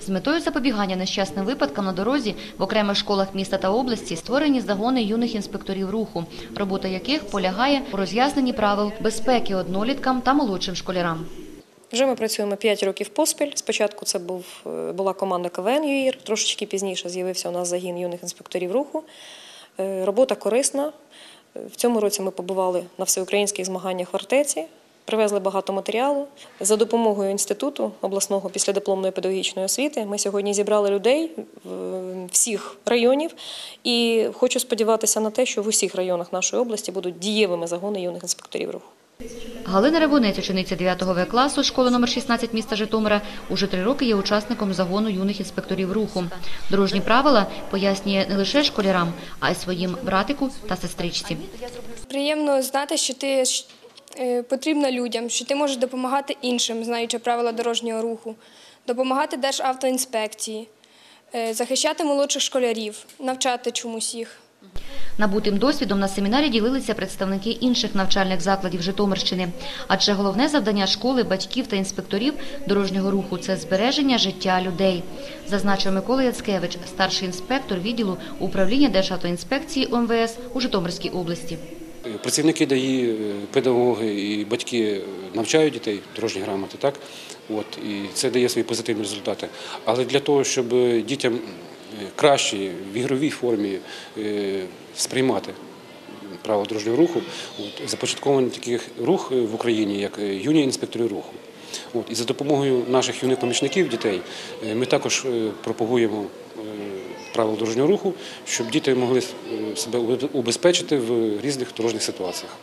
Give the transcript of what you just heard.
З метою запобігання нещасним випадкам на дорозі в окремих школах міста та області створені загони юних інспекторів руху, робота яких полягає у роз'ясненні правил безпеки одноліткам та молодшим школярам. Вже ми працюємо 5 років поспіль. Спочатку це був, е, була команда КВН ЮІР, трошечки пізніше з'явився у нас загін юних інспекторів руху. Е, Робота корисна. Е, В цьому році ми побували на всеукраїнських змаганнях в Артеці, привезли багато матеріалу. За допомогою інституту обласного післядипломної педагогічної освіти ми сьогодні зібрали людей всіх районів і хочу сподіватися на те, що в усіх районах нашої області будуть дієвими загони юних інспекторів руху. Галина Ревонець, учениця 9 В класу школи номер 16 міста Житомира, уже три роки є учасником загону юних інспекторів руху. Дорожні правила пояснює не лише школярам, а й своїм братику та сестричці. Приємно знати, що ти потрібна людям, що ти можеш допомагати іншим, знаючи правила дорожнього руху, допомагати Державтоінспекції, е, захищати молодших школярів, навчати чомусь їх. Набутим досвідом на семінарі ділилися представники інших навчальних закладів Житомирщини. Адже головне завдання школи, батьків та інспекторів дорожнього руху це збереження життя людей, зазначив Микола Яцкевич, старший інспектор відділу управління Державтоінспекції ОМВС у Житомирській області. Працівники ДАІ, е, педагоги і батьки навчають дітей дорожньої грамоти, так? От, і це дає свої позитивні результати. Але для того, щоб дітям е, краще в ігровій формі е, сприймати право дорожнього руху, от, започаткований такий рух в Україні, як е, юні інспектори руху. От, і за допомогою наших юних помічників дітей е, ми також е, пропагуємо е, правил дорожнього руху, щоб діти могли себе убезпечити в різних дорожніх ситуаціях.